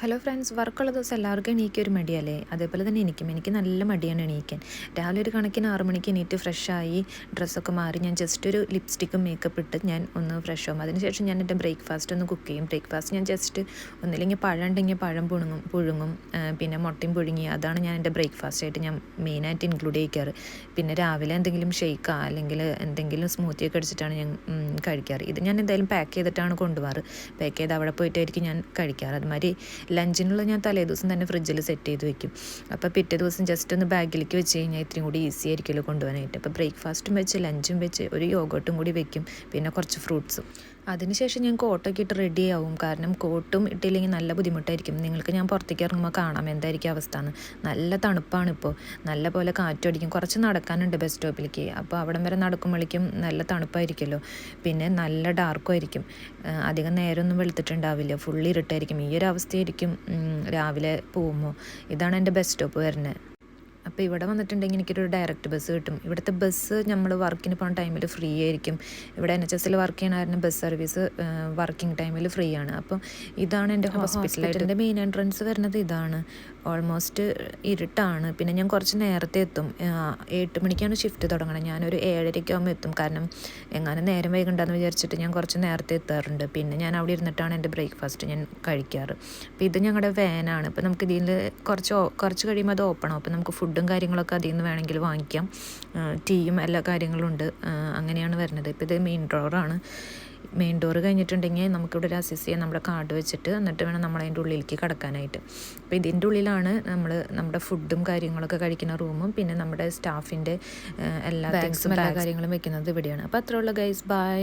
Hello friends വർക്കുള്ള ദിവസം എല്ലാവർക്കും എണീക്കുക ഒരു മടിയല്ലേ? അതേപോലെ തന്നെ എനിക്കും. എനിക്ക് നല്ല മടിയാണ് എണീക്കാൻ. രാവിലെ ഒരു കണക്കിന് ആറ് മണിക്ക് എണീറ്റ് ഫ്രഷായി ഡ്രസ്സൊക്കെ മാറി ഞാൻ ജസ്റ്റ് ഒരു ലിപ്സ്റ്റിക്കും മേക്കപ്പ് ഇട്ട് ഞാൻ ഒന്ന് ഫ്രഷ് ആവും. അതിനുശേഷം ഞാൻ എന്റെ ബ്രേക്ക്ഫാസ്റ്റ് ഒന്ന് കുക്ക് ചെയ്യും. ബ്രേക്ക്ഫാസ്റ്റ് ഞാൻ ജസ്റ്റ് ഒന്നില്ലെങ്കിൽ പഴം ഉണ്ടെങ്കിൽ പഴം പുഴുങ്ങും പുഴുങ്ങും പിന്നെ മുട്ടയും പുഴുങ്ങി. അതാണ് ഞാൻ എന്റെ ബ്രേക്ക്ഫാസ്റ്റ് ആയിട്ട് ഞാൻ മെയിനായിട്ട് ഇൻക്ലൂഡ് ചെയ്യിക്കാറ്. പിന്നെ രാവിലെ എന്തെങ്കിലും ഷെയ്ക്കാ അല്ലെങ്കിൽ എന്തെങ്കിലും സ്മൂത്തിയൊക്കെ അടിച്ചിട്ടാണ് ഞാൻ കഴിക്കാറ്. ഇത് ഞാൻ എന്തായാലും പാക്ക് ചെയ്തിട്ടാണ് കൊണ്ടുപോകാറ്. പാക്ക് ചെയ്ത് അവിടെ പോയിട്ടായിരിക്കും ഞാൻ കഴിക്കാറ്. അതുമാതിരി ലഞ്ചിനുള്ള ഞാൻ തലേദിവസം തന്നെ ഫ്രിഡ്ജിൽ സെറ്റ് ചെയ്ത് വെക്കും. അപ്പോൾ പിറ്റേ ദിവസം ജസ്റ്റ് ഒന്ന് ബാഗിലേക്ക് വെച്ച് കഴിഞ്ഞാൽ ഇത്രയും കൂടി ഈസി ആയിരിക്കുമല്ലോ കൊണ്ടുപോകാനായിട്ട്. അപ്പോൾ ബ്രേക്ക്ഫാസ്റ്റും വെച്ച് ലഞ്ചും വെച്ച് ഒരു യോഗോട്ടും കൂടി വെക്കും. പിന്നെ കുറച്ച് ഫ്രൂട്ട്സും അതിനുശേഷം ഞങ്ങൾക്ക് ഓട്ടോയ്ക്ക് ഇട്ട് റെഡി ആവും. കാരണം കോട്ടും ഇട്ടില്ലെങ്കിൽ നല്ല ബുദ്ധിമുട്ടായിരിക്കും. നിങ്ങൾക്ക് ഞാൻ പുറത്തേക്ക് ഇറങ്ങുമ്പോൾ കാണാം എന്തായിരിക്കും അവസ്ഥ എന്ന് നല്ല തണുപ്പാണ് ഇപ്പോൾ. നല്ല പോലെ കാറ്റടിക്കും കുറച്ച് നടക്കാനുണ്ട് ബസ് സ്റ്റോപ്പിലേക്ക് അപ്പോൾ അവിടം വരെ നടക്കുമ്പോഴേക്കും നല്ല തണുപ്പായിരിക്കുമല്ലോ. പിന്നെ നല്ല ഡാർക്കും ആയിരിക്കും. അധികം നേരമൊന്നും വെളുത്തിട്ടുണ്ടാവില്ല. ഫുള്ളി ഇരുട്ടായിരിക്കും. ഈ ഒരു അവസ്ഥയായിരിക്കും രാവിലെ പോകുമ്പോൾ. ഇതാണ് എന്റെ ബസ് സ്റ്റോപ്പ് വരുന്നത്. അപ്പോൾ ഇവിടെ വന്നിട്ടുണ്ടെങ്കിൽ എനിക്കൊരു ഡയറക്റ്റ് ബസ് കിട്ടും. ഇവിടുത്തെ ബസ് നമ്മൾ വർക്കിന് പോകുന്ന ടൈമിൽ ഫ്രീ ആയിരിക്കും. ഇവിടെ എൻ എച്ച് എസിൽ വർക്ക് ചെയ്യണമായിരുന്നു ബസ് സർവീസ് വർക്കിംഗ് ടൈമിൽ ഫ്രീ ആണ്. അപ്പം ഇതാണ് എന്റെ ഹോസ്പിറ്റലിന്റെ മെയിൻ എൻട്രൻസ് വരുന്നത് ഇതാണ്. ഓൾമോസ്റ്റ് ഇരുട്ടാണ്. പിന്നെ ഞാൻ കുറച്ച് നേരത്തെ എത്തും. എട്ട് മണിക്കാണ് ഷിഫ്റ്റ് തുടങ്ങണം ഞാനൊരു ഏഴരയ്ക്ക് ആകുമ്പോൾ എത്തും. കാരണം എങ്ങാനും നേരം വൈകണ്ടെന്ന് വിചാരിച്ചിട്ട് ഞാൻ കുറച്ച് നേരത്തെ എത്താറുണ്ട്. പിന്നെ ഞാൻ അവിടെ ഇരുന്നിട്ടാണ് എന്റെ ബ്രേക്ക്ഫാസ്റ്റ് ഞാൻ കഴിക്കാറ്. അപ്പോൾ ഇത് ഞങ്ങളുടെ വാനാണ് അപ്പോൾ നമുക്ക് ഇതിൽ കുറച്ച് കുറച്ച് കഴിയുമ്പോൾ അത് ഓപ്പൺ ആവും. അപ്പോൾ നമുക്ക് ഫുഡും കാര്യങ്ങളൊക്കെ അതിൽ നിന്ന് വേണമെങ്കിൽ വാങ്ങിക്കാം. ടീയും എല്ലാ കാര്യങ്ങളും ഉണ്ട്. അങ്ങനെയാണ് വരുന്നത്. ഇപ്പോൾ ഇത് മെയിൻ ഡോറാണ് മെയിൻ ഡോർ കഴിഞ്ഞിട്ടുണ്ടെങ്കിൽ നമുക്കിവിടെ ഒരു അസിസ്റ്റ് ചെയ്യാൻ നമ്മുടെ കാർഡ് വെച്ചിട്ട് എന്നിട്ട് വേണം നമ്മൾ അതിന്റെ ഉള്ളിലേക്ക് കടക്കാനായിട്ട്. അപ്പോൾ ഇതിന്റെ ഉള്ളിലാണ് നമ്മൾ നമ്മുടെ ഫുഡും കാര്യങ്ങളൊക്കെ കഴിക്കുന്ന റൂമും പിന്നെ നമ്മുടെ സ്റ്റാഫിന്റെ എല്ലാ ബാഗ്സും എല്ലാ കാര്യങ്ങളും വെക്കുന്നത് ഇവിടെയാണ്. അപ്പോൾ അത്രയുള്ള ഗൈസ് ബൈ